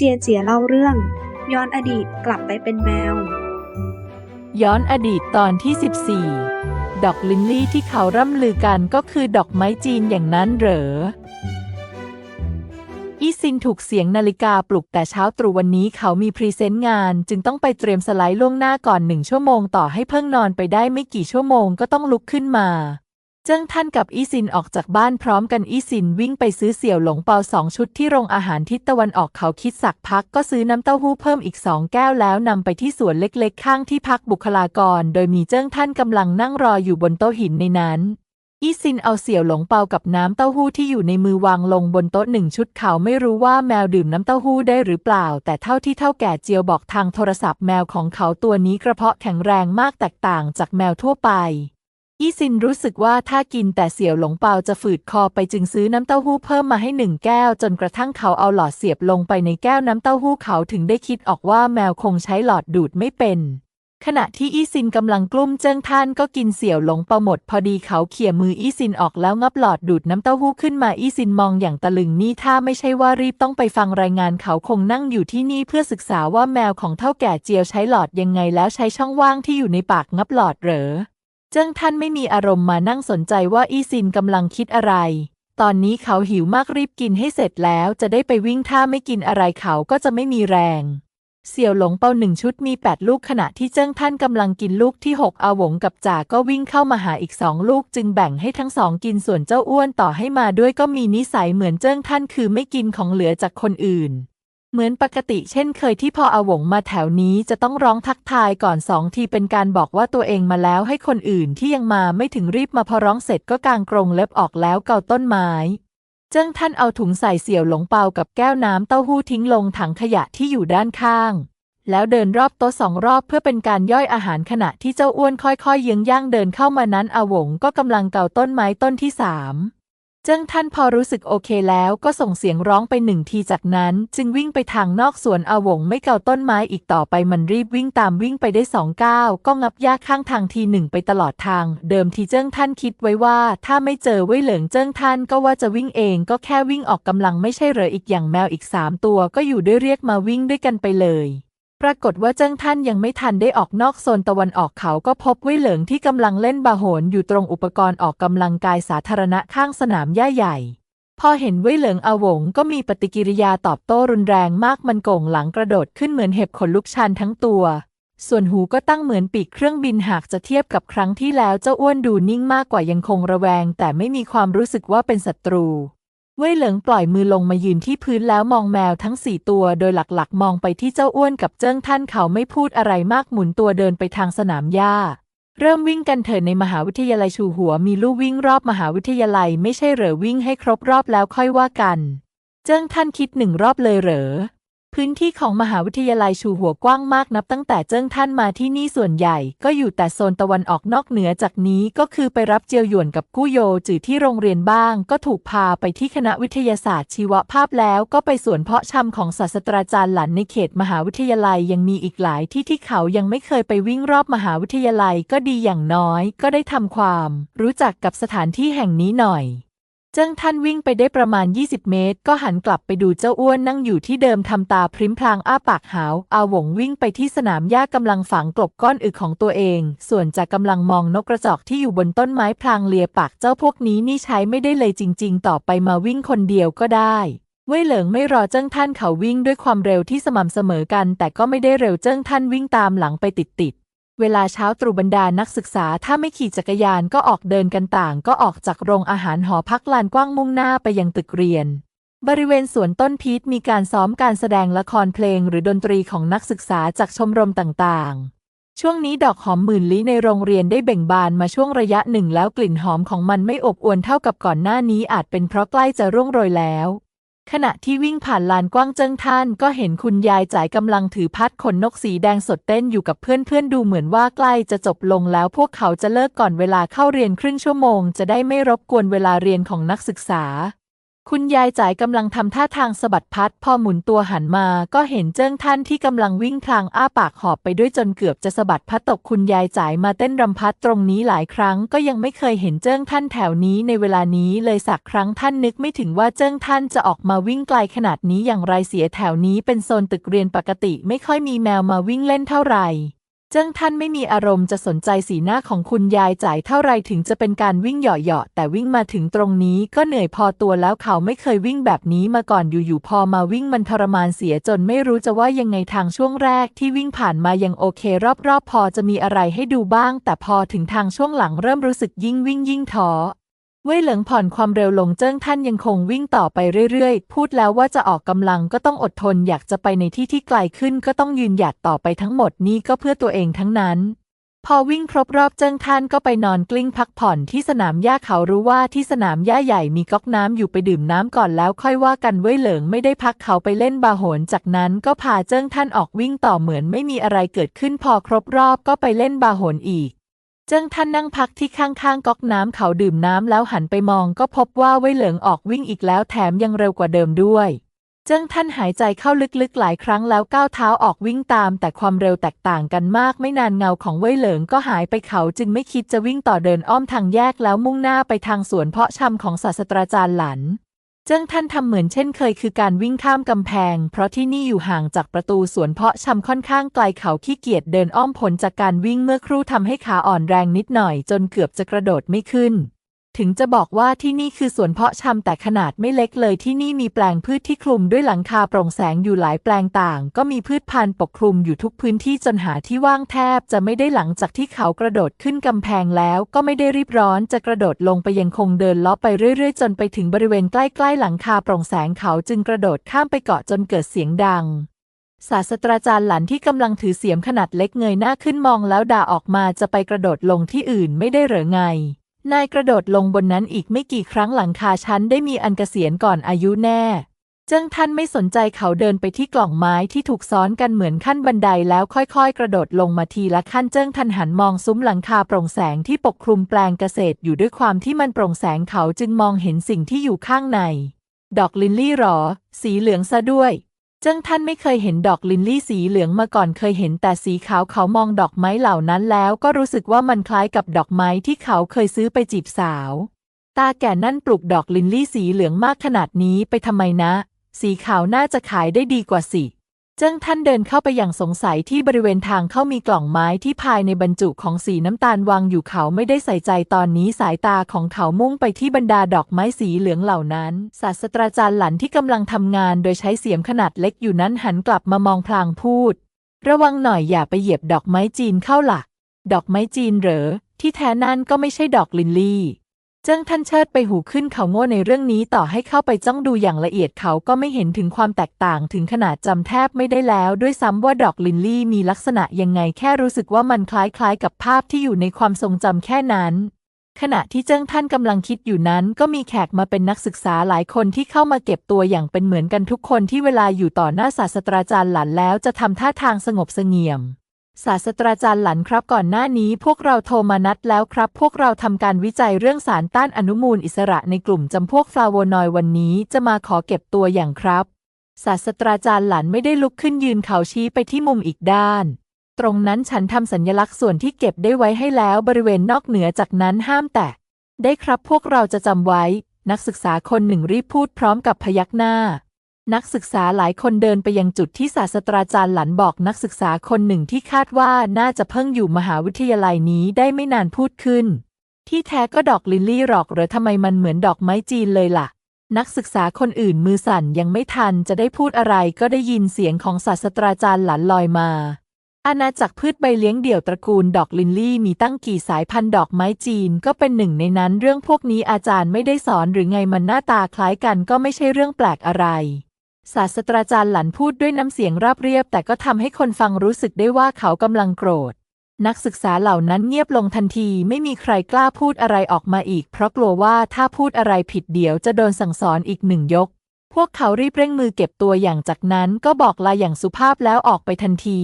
จียเจียเล่าเรื่อง ย้อนอดีตกลับไปเป็นแมว ย้อนอดีตตอนที่ 14 ดอกลินลี่ที่เขาร่ำลือกันก็คือดอกไม้จีนอย่างนั้นเหรออีซินถูกเสียงนาฬิกาปลุกแต่เช้าตรู่วันนี้เขามีพรีเซนต์งาน จึงต้องไปเตรียมสไลด์ล่วงหน้าก่อนหนึ่งชั่วโมงต่อให้เพิ่งนอนไปได้ไม่กี่ชั่วโมงก็ต้องลุกขึ้นมา เจิ้งท่านกับอีซินออกจากบ้านพร้อมกันอีซินวิ่งไปซื้อเสี่ยวหลงเปาสองชุดที่โรงอาหารทิศตะวันออกเขาคิดสักพักก็ซื้อน้ำเต้าหู้เพิ่มอีกสองแก้วแล้วนำไปที่สวนเล็กๆ ข้างที่พักบุคลากร โดยมีเจิ้งท่านกำลังนั่งรออยู่บนโต๊ะหินในนั้นอีซินเอาเสี่ยวหลงเปากับน้ำเต้าหู้ที่อยู่ในมือวางลงบนโต๊ะหนึ่งชุดเขาไม่รู้ว่าแมวดื่มน้ำเต้าหู้ได้หรือเปล่า แต่เท่าที่เท่าแก่เจียวบอกทางโทรศัพท์แมวของเขาตัวนี้กระเพาะแข็งแรงมากแตกต่างจากแมวทั่วไป อีซินรู้สึกว่าถ้ากินแต่เสี่ยวหลงเปาจะฝืดคอไปจึงซื้อน้ำเต้าหู้เพิ่มมาให้หนึ่งแก้ว จนกระทั่งเขาเอาหลอดเสียบลงไปในแก้วน้ำเต้าหู้เขาถึงได้คิดออกว่าแมวคงใช้หลอดดูดไม่เป็น ขณะที่อีซินกำลังกลุ้มเจิ้งท่านก็กินเสี่ยวหลงเปาหมด พอดีเขาเขี่ยมืออีซินออกแล้วงับหลอดดูดน้ำเต้าหู้ขึ้นมาอีซินมองอย่างตะลึงนี่ถ้าไม่ใช่ว่ารีบต้องไปฟังรายงานเขาคงนั่งอยู่ที่นี่เพื่อศึกษาว่าแมวของเท่าแก่เจียวใช้หลอดยังไงแล้วใช้ช่องว่างที่อยู่ในปากงับหลอดเหรอ เจิ้งท่านไม่มีอารมณ์มานั่งสนใจว่าอีซินกำลังคิดอะไร ตอนนี้เขาหิวมากรีบกินให้เสร็จแล้วจะได้ไปวิ่งถ้าไม่กินอะไรเขาก็จะไม่มีแรง เสี่ยวหลงเปาหนึ่งชุดมีแปดลูกขณะที่เจิ้งท่านกำลังกินลูกที่หกอาหวงกับจ่าก็วิ่งเข้ามาหาอีกสองลูก จึงแบ่งให้ทั้งสองกินส่วนเจ้าอ้วนต่อให้มาด้วยก็มีนิสัยเหมือนเจิ้งท่านคือไม่กินของเหลือจากคนอื่น เหมือนปกติเช่นเคยที่พออาหวงมาแถวนี้จะต้องร้องทักทายก่อนสองทีเป็นการบอกว่าตัวเองมาแล้วให้คนอื่นที่ยังมาไม่ถึงรีบมาพอร้องเสร็จก็กางกรงเล็บออกแล้วเกาต้นไม้เจิ้งท่านเอาถุงใส่เสี่ยวหลงเปากับแก้วน้ำเต้าหู้ทิ้งลงถังขยะที่อยู่ด้านข้าง แล้วเดินรอบโต๊ะสองรอบเพื่อเป็นการย่อยอาหารขณะที่เจ้าอ้วนค่อยๆเยื้องย่างเดินเข้ามานั้นอาหวงก็กำลังเกาต้นไม้ต้นที่สาม เจิ้งท่านพอรู้สึกโอเคแล้วก็ส่งเสียงร้องไปหนึ่งทีจากนั้น จึงวิ่งไปทางนอกสวนอาวงไม่เกาต้นไม้อีกต่อไปมันรีบวิ่งตามวิ่งไปได้สองก้าวก็งับหญ้าข้างทางทีหนึ่งไปตลอดทาง เดิมทีเจิ้งท่านคิดไว้ว่า ถ้าไม่เจอเว่ยเหลิงเจิ้งท่านก็ว่าจะวิ่งเองก็แค่วิ่งออกกำลังไม่ใช่เหรออีกอย่างแมวอีกสามตัวก็อยู่ด้วยเรียกมาวิ่งด้วยกันไปเลย ปรากฏว่าเจิ้งท่านยังไม่ทันได้ออกนอกโซนตะวันออกเขาก็พบว่ยเหลิงที่กำลังเล่นบาโหนอยู่ตรงอุปกรณ์ออกกำลังกายสาธารณะข้างสนามหญ้าใหญ่ พอเห็นว่ยเหลิงอาหวงก็มีปฏิกิริยาตอบโต้รุนแรงมากมันโก่งหลังกระโดดขึ้นเหมือนเห็บขนลุกชันทั้งตัว ส่วนหูก็ตั้งเหมือนปีกเครื่องบินหากจะเทียบกับครั้งที่แล้วเจ้าอ้วนดูนิ่งมากกว่ายังคงระแวง แต่ไม่มีความรู้สึกว่าเป็นศัตรู เว่ยเหลิงปล่อยมือลงมายืนที่พื้นแล้วมองแมวทั้งสี่ตัวโดยหลักๆ มองไปที่เจ้าอ้วนกับเจิ้งท่านเขาไม่พูดอะไรมากหมุนตัวเดินไปทางสนามหญ้า เริ่มวิ่งกันเถิดในมหาวิทยาลัยชูหัวมีลู่วิ่งรอบมหาวิทยาลัยไม่ใช่เหรอวิ่งให้ครบรอบแล้วค่อยว่ากัน เจิ้งท่านคิดหนึ่งรอบเลยเหรอ พื้นที่ของมหาวิทยาลัยชูหัวกว้างมากนับตั้งแต่เจิ้งท่านมาที่นี่ส่วนใหญ่ ก็อยู่แต่โซนตะวันออกนอกเหนือจากนี้ก็คือไปรับเจียวหยวนกับกู้โยจือที่โรงเรียนบ้าง ก็ถูกพาไปที่คณะวิทยาศาสตร์ชีวภาพแล้วก็ไปสวนเพาะชำของศาสตราจารย์หลันในเขตมหาวิทยาลัยยังมีอีกหลายที่ที่เขายังไม่เคยไปวิ่งรอบมหาวิทยาลัยก็ดีอย่างน้อย ก็ได้ทำความ รู้จักกับสถานที่แห่งนี้หน่อย เจิ้งท่านวิ่งไปได้ประมาณ 20 เมตร ก็หันกลับไปดูเจ้าอ้วนนั่งอยู่ที่เดิมทำตาพริ้มพลางอ้าปากหาว อาหวงวิ่งไปที่สนามหญ้ากำลังฝังกลบก้อนอึของตัวเอง ส่วนจากกำลังมองนกกระจอกที่อยู่บนต้นไม้พลางเลียปากเจ้าพวกนี้นี่ใช้ไม่ได้เลยจริง ๆ ต่อไปมาวิ่งคนเดียวก็ได้เว่ยเหลิงไม่รอเจิ้งท่านเขาวิ่งด้วยความเร็วที่สม่ำเสมอกัน แต่ก็ไม่ได้เร็วเจิ้งท่านวิ่งตามหลังไปติดๆ เวลาเช้าตรู่บรรดานักศึกษาถ้าไม่ขี่จักรยานก็ออกเดินกันต่าง ก็ออกจากโรงอาหารหอพักลานกว้างมุ่งหน้าไปยังตึกเรียน บริเวณสวนต้นพีชมีการซ้อมการแสดงละครเพลงหรือดนตรีของนักศึกษาจากชมรมต่างๆ ช่วงนี้ดอกหอมหมื่นลี้ในโรงเรียนได้เบ่งบานมาช่วงระยะหนึ่งแล้วกลิ่นหอมของมันไม่อบอวลเท่ากับก่อนหน้านี้อาจเป็นเพราะใกล้จะร่วงโรยแล้ว ขณะที่วิ่งผ่านลานกว้างเจิ้งท่านก็เห็นคุณยายจ่ายกำลังถือพัดขนนกสีแดงสดเต้นอยู่กับเพื่อนๆ ดูเหมือนว่าใกล้จะจบลงแล้วพวกเขาจะเลิกก่อนเวลาเข้าเรียนครึ่งชั่วโมง จะได้ไม่รบกวนเวลาเรียนของนักศึกษา คุณยายจ๋ายกำลังทำท่าทางสะบัดพัด พอหมุนตัวหันมาก็เห็นเจิ้งท่านที่กำลังวิ่งพลางอ้าปากหอบไปด้วยจนเกือบจะสะบัดพัดตกคุณยายจ๋ายมาเต้นรำพัดตรงนี้หลายครั้งก็ยังไม่เคยเห็นเจิ้งท่านแถวนี้ในเวลานี้เลยสักครั้งท่านนึกไม่ถึงว่าเจิ้งท่านจะออกมาวิ่งไกลขนาดนี้อย่างไรเสียแถวนี้เป็นโซนตึกเรียนปกติไม่ค่อยมีแมวมาวิ่งเล่นเท่าไหร่ เจิ้งท่านไม่มีอารมณ์จะสนใจสีหน้าของคุณยายจ่ายเท่าไรถึงจะเป็นการวิ่งเหยาะๆแต่วิ่งมาถึงตรงนี้ก็เหนื่อยพอตัวแล้วเขาไม่เคยวิ่งแบบนี้มาก่อนอยู่ๆพอมาวิ่งมันทรมานเสียจนไม่รู้จะว่ายังไงทางช่วงแรกที่วิ่งผ่านมายังโอเค รอบๆ พอจะมีอะไรให้ดูบ้าง แต่พอถึงทางช่วงหลังเริ่มรู้สึกยิ่งวิ่งยิ่งท้อ เว่ยเหลิงผ่อนความเร็วลงเจิ้งท่านยังคงวิ่งต่อไปเรื่อยๆ พูดแล้วว่าจะออกกำลังก็ต้องอดทนอยากจะไปในที่ที่ไกลขึ้นก็ต้องยืนหยัดต่อไปทั้งหมดนี้ก็เพื่อตัวเองทั้งนั้น พอวิ่งครบรอบเจิ้งท่านก็ไปนอนกลิ้งพักผ่อนที่สนามหญ้าเขารู้ว่าที่สนามหญ้าใหญ่มีก๊อกน้ำอยู่ไปดื่มน้ำก่อนแล้วค่อยว่ากันเว่ยเหลิงไม่ได้พักเขาไปเล่นบาโหนจากนั้นก็พาเจิ้งท่านออกวิ่งต่อเหมือนไม่มีอะไรเกิดขึ้นพอครบรอบก็ไปเล่นบาโหนอีก เจิ้งท่านนั่งพักที่ข้างๆก๊อกน้ำเขาดื่มน้ำแล้วหันไปมองก็พบว่าเว่ยเหลิงออกวิ่งอีกแล้วแถมยังเร็วกว่าเดิมด้วย เจิ้งท่านหายใจเข้าลึกๆหลายครั้งแล้วก้าวเท้าออกวิ่งตาม แต่ความเร็วแตกต่างกันมาก ไม่นานเงาของเว่ยเหลิงก็หายไปเขาจึงไม่คิดจะวิ่งต่อเดินอ้อมทางแยกแล้วมุ่งหน้าไปทางสวนเพาะชำของศาสตราจารย์หลัน จิ้งท่านทำเหมือนเช่นเคยคือการวิ่งข้ามกำแพง เพราะที่นี่อยู่ห่างจากประตูสวนเพาะชำค่อนข้างไกลเขาขี้เกียจเดินอ้อมผลจากการวิ่งเมื่อครู่ทำให้ขาอ่อนแรงนิดหน่อยจนเกือบจะกระโดดไม่ขึ้น ถึงจะบอกว่าที่นี่คือสวนเพาะชำแต่ขนาดไม่เล็กเลยที่นี่มีแปลงพืชที่คลุมด้วยหลังคาโปร่งแสงอยู่หลายแปลงต่าง ก็มีพืชพันธุ์ปกคลุมอยู่ทุกพื้นที่จนหาที่ว่างแทบจะไม่ได้หลังจากที่เขากระโดดขึ้นกำแพงแล้ว ก็ไม่ได้รีบร้อนจะกระโดดลงไปยังคงเดินลาะไปเรื่อยๆ จนไปถึงบริเวณใกล้ๆหลังคาโปร่งแสงเขาจึงกระโดดข้ามไปเกาะจนเกิดเสียงดังศาสตราจารย์หลันที่กำลังถือเสียมขนาดเล็กเงยหน้าขึ้นมองแล้วด่าออกมาจะไปกระโดดลงที่อื่นไม่ได้เหรอไง นายกระโดดลงบนนั้นอีกไม่กี่ครั้งหลังคาชั้นได้มีอันเกษียณก่อนอายุแน่เจิ้งท่านไม่สนใจเขาเดินไปที่กล่องไม้ที่ถูกซ้อนกันเหมือนขั้นบันไดแล้วค่อยๆ กระโดดลงมาทีละขั้นเจิ้งท่านหันมองซุ้มหลังคาโปร่งแสงที่ปกคลุมแปลงเกษตรอยู่ด้วยความที่มันโปร่งแสงเขาจึงมองเห็นสิ่งที่อยู่ข้างใน ดอกลินลี่หรอ สีเหลืองซะด้วย เจิ้งท่านไม่เคยเห็นดอกลินลี่สีเหลืองมาก่อนเคยเห็นแต่สีขาวเขามองดอกไม้เหล่านั้นแล้วก็รู้สึกว่ามันคล้ายกับดอกไม้ที่เขาเคยซื้อไปจีบสาว ตาแก่นั่นปลูกดอกลินลี่สีเหลืองมากขนาดนี้ไปทำไมนะ สีขาวน่าจะขายได้ดีกว่าสิ เจิ้งท่านเดินเข้าไปอย่างสงสัยที่บริเวณทางเข้ามีกล่องไม้ที่ภายในบรรจุของสีน้ำตาลวางอยู่เขาไม่ได้ใส่ใจตอนนี้สายตาของเขามุ่งไปที่บรรดาดอกไม้สีเหลืองเหล่านั้น ศาสตราจารย์หลันที่กำลังทำงานโดยใช้เสียมขนาดเล็กอยู่นั้นหันกลับมามองพลางพูด ระวังหน่อยอย่าไปเหยียบดอกไม้จีนเข้าหลัก ดอกไม้จีนเหรอ ที่แท้นั่นก็ไม่ใช่ดอกลินลี่ เจิ้งท่านเชิดไปหูขึ้นเขาโง่ในเรื่องนี้ต่อให้เข้าไปจ้องดูอย่างละเอียดเขาก็ไม่เห็นถึงความแตกต่างถึงขนาดจำแทบไม่ได้แล้ว ด้วยซ้ำว่าดอกลินลี่มีลักษณะยังไงแค่รู้สึกว่ามันคล้ายๆ กับภาพที่อยู่ในความทรงจำแค่นั้น ขณะที่เจิ้งท่านกำลังคิดอยู่นั้น ก็มีแขกมาเป็นนักศึกษาหลายคนที่เข้ามาเก็บตัวอย่างเป็นเหมือนกันทุกคนที่เวลาอยู่ต่อหน้าศาสตราจารย์หลันแล้วจะทำท่าทางสงบเสงี่ยม ศาสตราจารย์หลันครับก่อนหน้านี้พวกเราโทรมานัดแล้วครับ พวกเราทำการวิจัยเรื่องสารต้านอนุมูลอิสระในกลุ่มจำพวกฟลาโวนอยด์วันนี้จะมาขอเก็บตัวอย่างครับ ศาสตราจารย์หลันไม่ได้ลุกขึ้นยืนเขาชี้ไปที่มุมอีกด้าน ตรงนั้นฉันทำสัญลักษณ์ส่วนที่เก็บได้ไว้ให้แล้วบริเวณนอกเหนือจากนั้นห้ามแตะได้ครับพวกเราจะจำไว้ นักศึกษาคนหนึ่งรีบพูดพร้อมกับพยักหน้า นักศึกษาหลายคนเดินไปยังจุดที่ศาสตราจารย์หลันบอกนักศึกษาคนหนึ่งที่คาดว่าน่าจะเพิ่งอยู่มหาวิทยาลัยนี้ได้ไม่นานพูดขึ้น ที่แท้ก็ดอกลิลลี่หรอกหรือทำไมมันเหมือนดอกไม้จีนเลยล่ะ นักศึกษาคนอื่นมือสั่นยังไม่ทันจะได้พูดอะไรก็ได้ยินเสียงของศาสตราจารย์หลันลอยมา อาณาจักรพืชใบเลี้ยงเดี่ยวตระกูลดอกลินลี่มีตั้งกี่สายพันธุ์ดอกไม้จีนก็เป็นหนึ่งในนั้น เรื่องพวกนี้อาจารย์ไม่ได้สอนหรือไงมันหน้าตาคล้ายกันก็ไม่ใช่เรื่องแปลกอะไร ศาสตราจารย์หลันพูดด้วยน้ำเสียงราบเรียบ แต่ก็ทำให้คนฟังรู้สึกได้ว่าเขากำลังโกรธ นักศึกษาเหล่านั้นเงียบลงทันที ไม่มีใครกล้าพูดอะไรออกมาอีก เพราะกลัวว่าถ้าพูดอะไรผิดเดี๋ยวจะโดนสั่งสอนอีกหนึ่งยก พวกเขารีบเร่งมือเก็บตัวอย่างจากนั้นก็บอกลาอย่างสุภาพแล้วออกไปทันที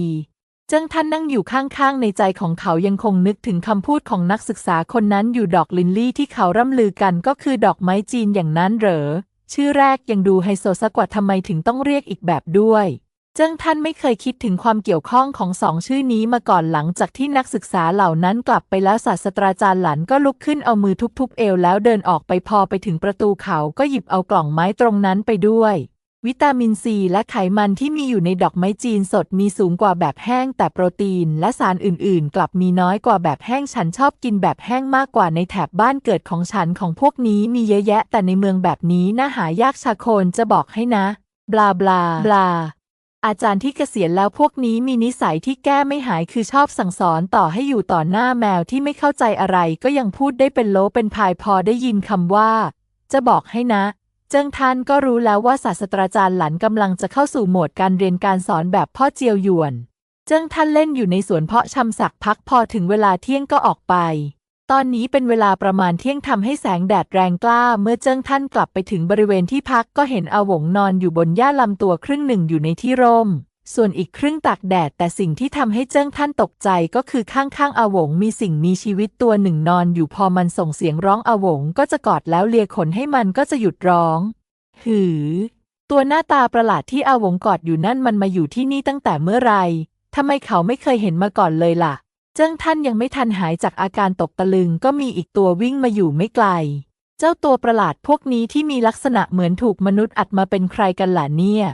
เจิ้งท่านนั่งอยู่ข้างๆ ในใจของเขายังคงนึกถึงคำพูดของนักศึกษาคนนั้นอยู่ดอกลินลี่ที่เขาร่ำลือกันก็คือดอกไม้จีนอย่างนั้นเหรอ ชื่อแรกยังดูไฮโซซะกว่าทำไมถึงต้องเรียกอีกแบบด้วย เจิ้งท่านไม่เคยคิดถึงความเกี่ยวข้องของสองชื่อนี้มาก่อนหลังจากที่นักศึกษาเหล่านั้นกลับไปแล้วศาสตราจารย์หลันก็ลุกขึ้นเอามือทุบๆเอวแล้วเดินออกไปพอไปถึงประตูเขาก็หยิบเอากล่องไม้ตรงนั้นไปด้วย วิตามินซีและไขมันที่มีอยู่ในดอกไม้จีนสดมีสูงกว่าแบบแห้ง แต่โปรตีนและสารอื่นๆ กลับมีน้อยกว่าแบบแห้งฉันชอบกินแบบแห้งมากกว่าในแถบบ้านเกิดของฉันของพวกนี้มีเยอะแยะ แต่ในเมืองแบบนี้น่าหายากชาโคนจะบอกให้นะ บลาบลาบลาอาจารย์ที่เกษียณแล้วพวกนี้มีนิสัยที่แก้ไม่หายคือชอบสั่งสอนต่อให้อยู่ต่อหน้าแมวที่ไม่เข้าใจอะไรก็ยังพูดได้เป็นโลเป็นพายพอได้ยินคำว่า จะบอกให้นะ เจิ้งท่านก็รู้แล้วว่าศาสตราจารย์หลันกำลังจะเข้าสู่โหมดการเรียนการสอนแบบพ่อเจียวหยวน เจิ้งท่านเล่นอยู่ในสวนเพาะชำสักพักพอถึงเวลาเที่ยงก็ออกไป ตอนนี้เป็นเวลาประมาณเที่ยงทำให้แสงแดดแรงกล้า เมื่อเจิ้งท่านกลับไปถึงบริเวณที่พักก็เห็นอาหวงนอนอยู่บนหญ้าลำตัวครึ่งหนึ่งอยู่ในที่ร่ม ส่วนอีกครึ่งตากแดด แต่สิ่งที่ทำให้เจิ้งท่านตกใจก็คือข้างๆอาหวงมีสิ่งมีชีวิตตัวหนึ่งนอนอยู่พอมันส่งเสียงร้องอาหวงก็จะกอดแล้วเลียขนให้มันก็จะหยุดร้อง หือ ตัวหน้าตาประหลาดที่อาหวงกอดอยู่นั่นมันมาอยู่ที่นี่ตั้งแต่เมื่อไหรทำไมเขาไม่เคยเห็นมาก่อนเลยล่ะ เจิ้งท่านยังไม่ทันหายจากอาการตกตะลึงก็มีอีกตัววิ่งมาอยู่ไม่ไกล เจ้าตัวประหลาดพวกนี้ที่มีลักษณะเหมือนถูกมนุษย์อัดมาเป็นใครกันล่ะเนี่ย